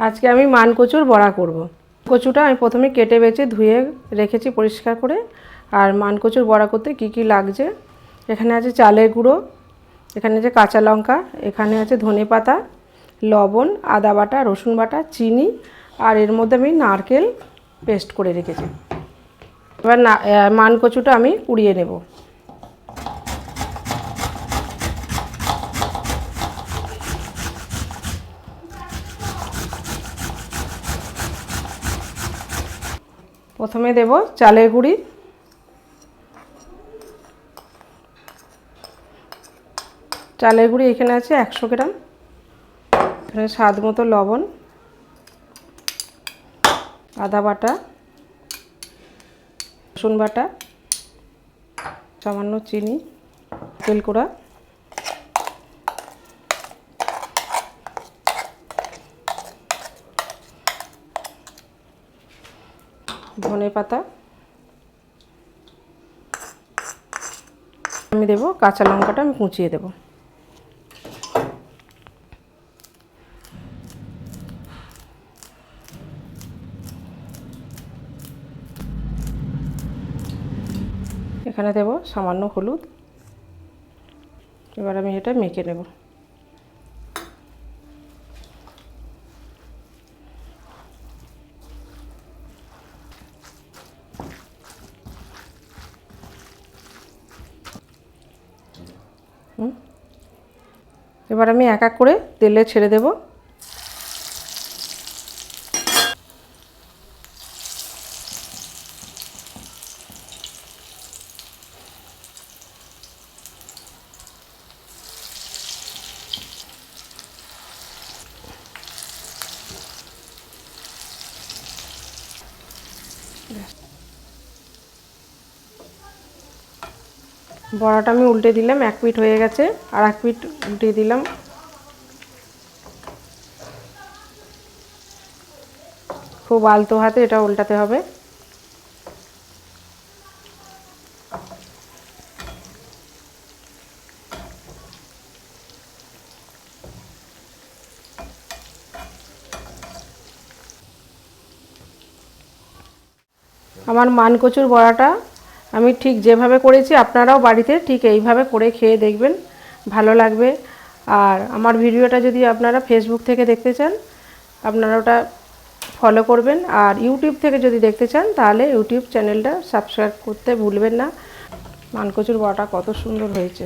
আজকে আমি মান কচুর বড়া করব। কচুটা আমি প্রথমে কেটে বেছে ধুয়ে রেখেছি পরিষ্কার করে। আর মান কচুর বড়া করতে কি কি লাগছে? এখানে আছে চালের গুঁড়ো এখানে আছে কাঁচা লঙ্কা এখানে আছে ধনে পাতা লবণ আদা বাটা রসুন বাটা চিনি আর এর মধ্যে আমি নারকেল পেস্ট করে রেখেছি। এবার না আহ, মান কচুটা আমি কুড়িয়ে নেব। প্রথমে দেব চালের গুঁড়ি। চালের গুঁড়ি এখানে আছে একশো গ্রাম। এখানে স্বাদ মতো লবণ। আদা বাটা। রসুন বাটা। সামান্য চিনি। তেল ধনে পাতা। আমি দেবো কাঁচা লঙ্কাটা, আমি কুচিয়ে দেবো। এখানে দেব সামান্য হলুদ। এবার আমি এটা মেখে নেব। এবার আমি এক এক করে তেলে ছেড়ে দেবো। বড়াটা আমি উল্টে দিলাম, এক পিঠ হয়ে গেছে, আর এক পিঠ উল্টে দিলাম। খুব আলতো হাতে এটা উল্টাতে হবে। আমার মানকচুর বড়াটা আমি ঠিক যেভাবে করেছি, আপনারাও বাড়িতে ঠিক এইভাবে করে খেয়ে দেখবেন, ভালো লাগবে। আর আমার ভিডিওটা যদি আপনারা ফেসবুক থেকে দেখতে চান, আপনারা ওটা ফলো করবেন। আর ইউটিউব থেকে যদি দেখতে চান, তাহলে ইউটিউব চ্যানেলটা সাবস্ক্রাইব করতে ভুলবেন না। মানকচুর বড়াটা কত সুন্দর হয়েছে।